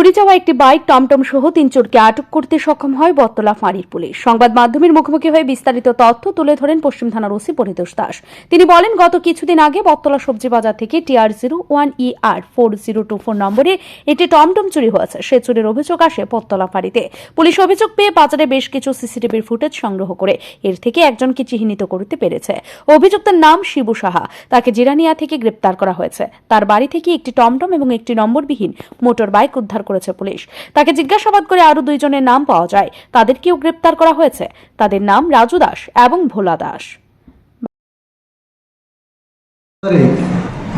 চুরি যাওয়া একটি বাইক টমটম সহ তিন চোরকে আটক করতে সক্ষম হয় বত্তলা ফাঁড়ির পুলিশ। সংবাদ মাধ্যমের মুখোমুখি হয়ে বিস্তারিত তথ্য তুলে ধরেন পশ্চিম থানার ওসি পরিতোষ দাস। তিনি বলেন, গত কিছুদিন আগে বত্তলা সবজি বাজার থেকে TR zero one E R four zero two four নম্বরে একটি টমটম চুরি হয়েছে। সে চুরির অভিযোগ আসে বত্তলা ফাঁড়িতে। পুলিশ অভিযোগ পেয়ে বাজারে বেশ কিছু সিসিটিভির ফুটেজ সংগ্রহ করে এর থেকে একজনকে চিহ্নিত করতে পেরেছে। অভিযুক্তের নাম শিবু সাহা। তাকে জিরানিয়া থেকে গ্রেপ্তার করা হয়েছে। তার বাড়ি থেকে একটি টমটম এবং একটি নম্বরবিহীন মোটর বাইক উদ্ধার করেছে পুলিশ। তাকে জিজ্ঞাসাবাদ করে আরও দুইজনের নাম পাওয়া যায়। তাদেরকেও গ্রেপ্তার করা হয়েছে। তাদের নাম রাজু দাস এবং ভোলা দাস।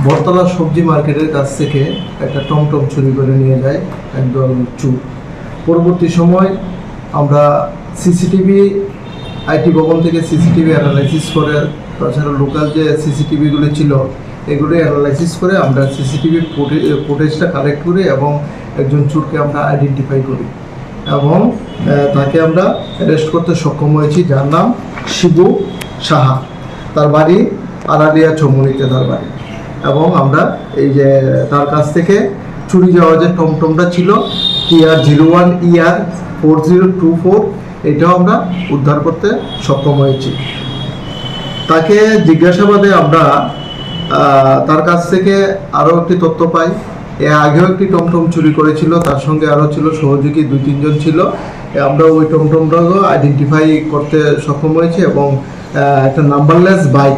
বটতলা সবজি মার্কেটের কাছ থেকে একটা টমটম চুরি করে নিয়ে যায় একদল চুর পরবর্তী সময় আমরা সিসিটিভি, আইটি ভবন থেকে সিসিটিভি অ্যানালাইসিস করে, তাছাড়া লোকাল যে সিসিটিভিগুলো ছিল এগুলো অ্যানালাইসিস করে আমরা সিসিটিভি ফুটেজটা কালেক্ট করি এবং একজন চুরকে আমরা আইডেন্টিফাই করি এবং তাকে আমরা অ্যারেস্ট করতে সক্ষম হয়েছি। যার নাম শিবু সাহা। তার বাড়ি আরালিয়া চমুনিতে তার বাড়ি। এবং আমরা এই যে, তার কাছ থেকে চুরি যাওয়া যে টমটমটা ছিল TR zero one E R four zero two four এটাও আমরা উদ্ধার করতে সক্ষম হয়েছি। তাকে জিজ্ঞাসাবাদে আমরা তার কাছ থেকে আরও একটি তথ্য পাই। এর আগেও একটি টমটম চুরি করেছিল, তার সঙ্গে আরও ছিল, সহযোগী দুই, তিনজন ছিল। আমরা ওই টমটমটাও আইডেন্টিফাই করতে সক্ষম হয়েছি এবং একটা নাম্বারলেস বাইক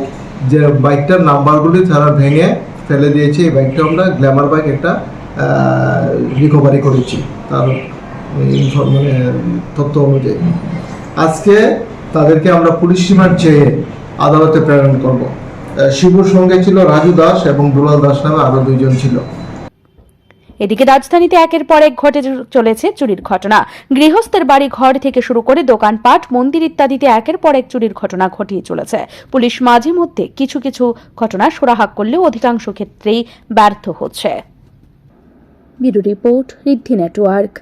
যে বাইকটার নাম্বারগুলি তারা ভেঙে ফেলে দিয়েছে। এই বাইকটা আমরা গ্ল্যামার বাইক একটা রিকভারি করেছি। তার মানে তথ্য অনুযায়ী। আজকে তাদেরকে আমরা পুলিশ রিমান্ড চেয়ে আদালতে প্রেরণ করব। শিবুর সঙ্গে ছিল রাজু দাস এবং দুলাল দাস নামে আরও দুইজন ছিল। এদিকে রাজধানীতে একের পর এক ঘটে চলেছে চুরির ঘটনা। গৃহস্থের বাড়ি ঘর থেকে শুরু করে দোকানপাট মন্দির ইত্যাদিতে একের পর এক চুরির ঘটনা ঘটিয়ে চলেছে। পুলিশ মাঝে মধ্যে কিছু কিছু ঘটনা সুরাহা করলেও অধিকাংশ ক্ষেত্রেই ব্যর্থ হচ্ছে। Bureau report Riddhi network.